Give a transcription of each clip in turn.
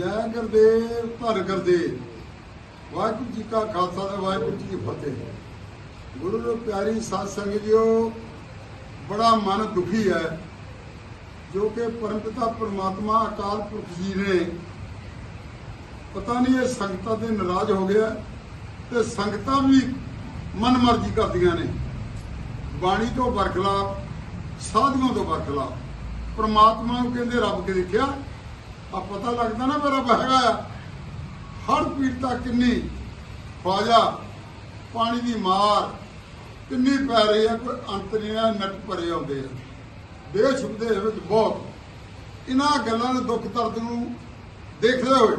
ਜੈ ਗੁਰਦੇਵ, ਧੰਨ ਗੁਰਦੇਵ। ਵਾਹਿਗੁਰੂ ਜੀ ਕਾ ਖਾਲਸਾ ਤੇ ਵਾਹਿਗੁਰੂ ਜੀ ਕੀ ਫਤਿਹ। ਗੁਰੂ ਨੂੰ ਪਿਆਰੀ ਸਾਧ ਸੰਗਤ ਜੀਓ। ਬੜਾ ਮਨ ਦੁਖੀ ਹੈ, ਜੋ ਕਿ ਪਰਮਪਿਤਾ ਪ੍ਰਮਾਤਮਾ ਅਕਾਲ ਪੁਰਖ ਜੀ ਨੇ ਪਤਾ ਨਹੀਂ ਇਹ ਸੰਗਤਾਂ ਦੇ ਨਾਰਾਜ਼ ਹੋ ਗਿਆ ਤੇ ਸੰਗਤਾਂ ਵੀ ਮਨ ਮਰਜ਼ੀ ਕਰਦੀਆਂ ਨੇ। ਬਾਣੀ ਤੋਂ ਵਰਖਲਾ ਸਾਧੂਆਂ ਤੋਂ ਵਰਖਲਾ ਪਰਮਾਤਮਾ ਨੂੰ ਕਹਿੰਦੇ ਰੱਬ ਕੇ ਦੇਖਿਆ ਆ ਪਤਾ ਲੱਗਦਾ ਨਾ ਮੇਰਾ ਰੱਬ ਹੈਗਾ ਆ। ਹਰ ਪੀੜਤਾ ਕਿੰਨੀ ਖਵਾਜਾ, ਪਾਣੀ ਦੀ ਮਾਰ, ਕਿੰਨੀ ਪੈ ਰਹੀ ਆ, ਕੋਈ ਅੰਤ ਨਹੀਂ ਆ ਨੱਟ ਭਰੇ ਆਉਂਦੇ ਆ। ਦੇਸ਼ ਵਿਦੇਸ਼ ਵਿੱਚ ਬਹੁਤ। ਇਹਨਾਂ ਗੱਲਾਂ ਦੇ ਦੁੱਖ ਦਰਦ ਨੂੰ ਦੇਖਦੇ ਹੋਏ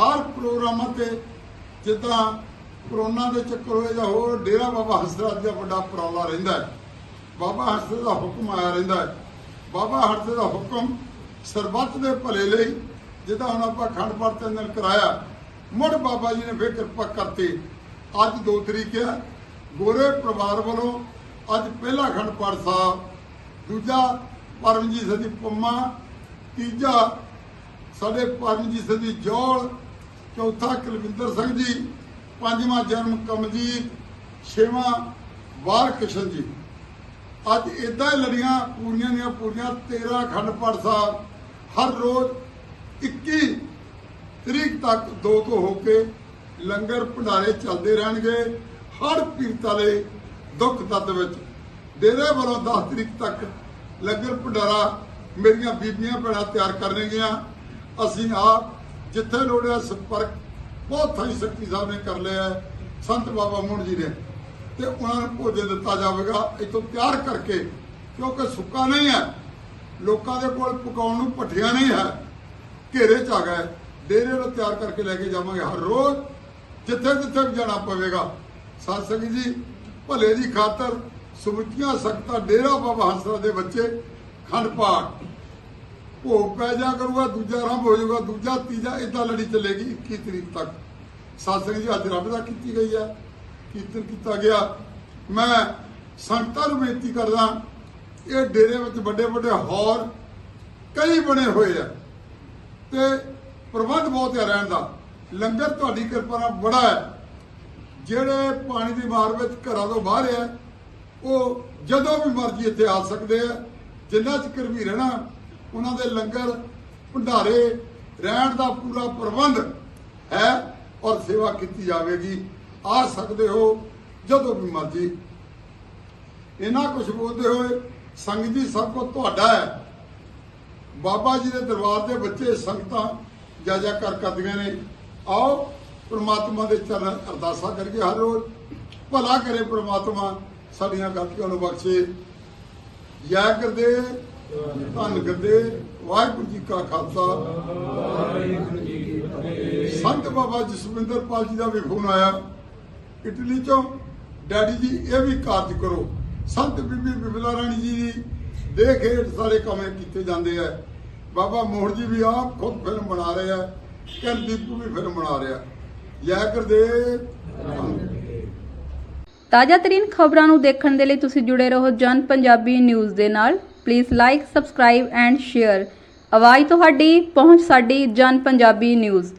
ਹਰ ਪ੍ਰੋਗਰਾਮਾਂ ਤੇ ਜਿੱਦਾਂ ਕਰੋਨਾ ਦੇ ਚੱਕਰ ਹੋਏ ਜਾਂ ਹੋਰ, ਡੇਰਾ ਬਾਬਾ ਹਸਰਤ ਦਾ ਵੱਡਾ ਉਪਰਾਲਾ ਰਹਿੰਦਾ ਹੈ। ਬਾਬਾ ਹਸਰਤ ਦਾ ਹੁਕਮ ਆਇਆ ਰਹਿੰਦਾ ਹੈ। ਬਾਬਾ ਹਸਰਤ ਦਾ ਹੁਕਮ ਸਰਬੱਤ ਦੇ ਭਲੇ ਲਈ ਜਿੱਦਾਂ ਹੁਣ ਆਪਾਂ ਖੰਡ ਪਾਠ ਤੇ ਨਾਲ ਕਰਾਇਆ, ਮੁੜ ਬਾਬਾ ਜੀ ਨੇ ਫੇਰ ਕਿਰਪਾ ਕਰਤੀ। ਅੱਜ ਦੋ ਤਰੀਕ ਹੈ, ਗੋਰੇ ਪਰਿਵਾਰ ਵੱਲੋਂ ਅੱਜ ਪਹਿਲਾ ਖੰਡ ਪਾਠ ਸਾਹਿਬ, ਦੂਜਾ ਪਰਮਜੀਤ ਸਦੀ ਪੰਮਾ, ਤੀਜਾ ਸਾਡੇ ਪਰਮਜੀਤ ਸਦੀ ਜੋਲ, ਚੌਥਾ ਕੁਲਵਿੰਦਰ ਸਿੰਘ ਜੀ, ਪੰਜਵਾਂ ਜਨਮ ਕਮਜੀਤ ਛੇਵਾਂ ਬਾਲ ਕ੍ਰਿਸ਼ਨ ਜੀ। ਅੱਜ ਇਦਾਂ ਹੀ ਲੜੀਆਂ ਪੂਰੀਆਂ ਦੀਆਂ ਪੂਰੀਆਂ 13 ਖੰਡ ਪਾਠ ਸਾਹਿਬ। ਹਰ ਰੋਜ਼ 21 ਤਰੀਕ ਤੱਕ ਦੋ ਤੋਂ ਹੋ ਕੇ ਲੰਗਰ ਭੰਡਾਰੇ ਚੱਲਦੇ ਰਹਿਣਗੇ। ਹਰ ਪੀਰਤਾ ਲਈ ਦੁੱਖ ਤੱਤ ਵਿੱਚ ਡੇਰੇ ਵੱਲੋਂ 10 ਤਰੀਕ ਤੱਕ ਲੰਗਰ ਭੰਡਾਰਾ ਮੇਰੀਆਂ ਬੀਬੀਆਂ ਭੈਣਾਂ ਤਿਆਰ ਕਰਨਗੀਆਂ। ਅਸੀਂ ਆਪ ਜਿੱਥੇ ਲੋੜਿਆ ਸੰਪਰਕ ਬਹੁਤ ਥਾਈ ਸ਼ਕਤੀ ਸਾਹਿਬ ਨੇ ਕਰ ਲਿਆ ਸੰਤ ਬਾਬਾ ਮੁੰਡ ਜੀ ਨੇ। ਤੇ ਉਹਨਾਂ ਨੂੰ ਭੋਜਨ ਦਿੱਤਾ ਜਾਵੇਗਾ। ਇਤੋਂ ਤਿਆਰ ਕਰਕੇ, ਕਿਉਂਕਿ ਸੁੱਕਾ ਨਹੀਂ ਹੈ ਲੋਕਾਂ ਦੇ ਕੋਲ ਪਕਾਉਣ ਨੂੰ ਭੱਠੀਆਂ ਨਹੀਂ ਹੈ, ਘੇਰੇ ਚ ਆ ਗਏ, ਡੇਰੇ ਨੂੰ ਤਿਆਰ ਕਰਕੇ ਲੈ ਕੇ ਜਾਵਾਂਗੇ ਹਰ ਰੋਜ਼, ਜਿੱਥੇ ਜਿੱਥੇ ਵੀ ਜਾਣਾ ਪਵੇਗਾ। ਸਾਧ ਸੰਗਤ ਜੀ। ਭਲੇ ਦੀ ਖਾਤਰ ਸੁਮਿਤੀਆਂ ਸਕਤਾ ਡੇਰਾ ਬਾਬਾ ਹੰਸਰਾ ਦੇ ਬੱਚੇ, ਖੰਡ ਪਾਠ। ਭੋਗ ਪੈ ਜਾ ਕਰੂਗਾ, ਦੂਜਾ ਆਰੰਭ ਹੋ ਜਾਊਗਾ, ਦੂਜਾ, ਤੀਜਾ ਇਦਾਂ ਲੜੀ ਚੱਲੇਗੀ 21 ਤਰੀਕ ਤੱਕ। ਸਾਧ ਸੰਗਤ ਜੀ, ਅੱਜ ਰੱਬ ਦਾ ਕੀਤੀ ਗਈ ਹੈ, ਕੀਰਤਨ ਕੀਤਾ ਗਿਆ। ਮੈਂ ਸੰਗਤਾਂ ਨੂੰ ਬੇਨਤੀ ਕਰਦਾ ਇਹ ਡੇਰੇ ਵਿੱਚ ਵੱਡੇ ਵੱਡੇ ਹਾਲ ਕਈ ਬਣੇ ਹੋਏ ਆ। ਤੇ ਪ੍ਰਬੰਧ ਬਹੁਤ ਹੈ ਰਹਿਣ ਦਾ। ਲੰਗਰ ਤੁਹਾਡੀ ਕਿਰਪਾ ਨਾਲ ਬੜਾ ਹੈ। ਜਿਹੜੇ ਪਾਣੀ ਦੀ ਮਾਰ ਵਿੱਚ ਘਰਾਂ ਤੋਂ ਬਾਹਰ ਹੈ ਉਹ ਜਦੋਂ ਵੀ ਮਰਜ਼ੀ ਇੱਥੇ ਆ ਸਕਦੇ ਆ। ਜਿੰਨਾ ਚਿਰ ਵੀ ਰਹਿਣਾ, ਉਹਨਾਂ ਦੇ ਲੰਗਰ ਭੰਡਾਰੇ ਰਹਿਣ ਦਾ ਪੂਰਾ ਪ੍ਰਬੰਧ ਹੈ ਔਰ ਸੇਵਾ ਕੀਤੀ ਜਾਵੇਗੀ। ਆ ਸਕਦੇ ਹੋ ਜਦੋਂ ਵੀ ਮਰਜ਼ੀ। ਇਹਨਾਂ ਕੁਝ ਬੋਲਦੇ ਹੋਏ ਸੰਗਤ ਜੀ, ਸਭ ਕੋ ਤੁਹਾਡਾ ਹੈ। ਬਾਬਾ ਜੀ ਦੇ ਦਰਬਾਰ ਦੇ ਬੱਚੇ ਸੰਗਤਾਂ ਜਾ ਜਾ ਕਰ ਕਰਦੀਆਂ ਨੇ। ਆਓ, ਪ੍ਰਮਾਤਮਾ ਦੇ ਚਰਨ ਅਰਦਾਸਾਂ ਕਰਕੇ ਹਰ ਰੋਜ਼। ਭਲਾ ਕਰੇ ਪ੍ਰਮਾਤਮਾ ਸਾਡੀਆਂ ਗਲਤੀਆਂ ਨੂੰ ਬਖਸ਼ੇ। ਜੈ ਕਰਦੇ ਧੰਨ ਕਰਦੇ ਵਾਹਿਗੁਰੂ ਜੀ ਕਾ ਖਾਲਸਾ। ਸੰਤ ਬਾਬਾ ਜਸਵਿੰਦਰ ਪਾਲ ਜੀ ਦਾ ਵੀ ਫੋਨ ਆਇਆ। ਇਟਲੀ ਚੋਂ ਡੈਡੀ ਜੀ, ਇਹ ਵੀ ਕਾਰਜ ਕਰੋ। ਸੰਤ ਬੀਬੀ ਬਿਮਲਾ ਰਾਣੀ ਜੀ ਦੀ ਦੇਖ ਹੇਠ ਸਾਰੇ ਕੰਮ ਕੀਤੇ ਜਾਂਦੇ ਆ। ਬਾਬਾ ਮੋਹਨ ਜੀ ਵੀ ਆਪ ਖੁਦ ਫਿਲਮ ਬਣਾ ਰਹੇ ਆ ਕਹਿੰ ਦੀਪੂ ਵੀ ਫਿਲਮ ਬਣਾ ਰਿਹਾ ਜੈ ਗੁਰਦੇਵ। ਤਾਜ਼ਾ ਤਰੀਨ ਖਬਰਾਂ ਨੂੰ ਦੇਖਣ ਦੇ ਲਈ ਤੁਸੀਂ ਜੁੜੇ ਰਹੋ ਜਨ ਪੰਜਾਬੀ ਨਿਊਜ਼ ਦੇ ਨਾਲ। Please like subscribe and share ਆਵਾਜ਼ ਤੁਹਾਡੀ, ਪਹੁੰਚ ਸਾਡੀ ਜਨ ਪੰਜਾਬੀ ਨਿਊਜ਼।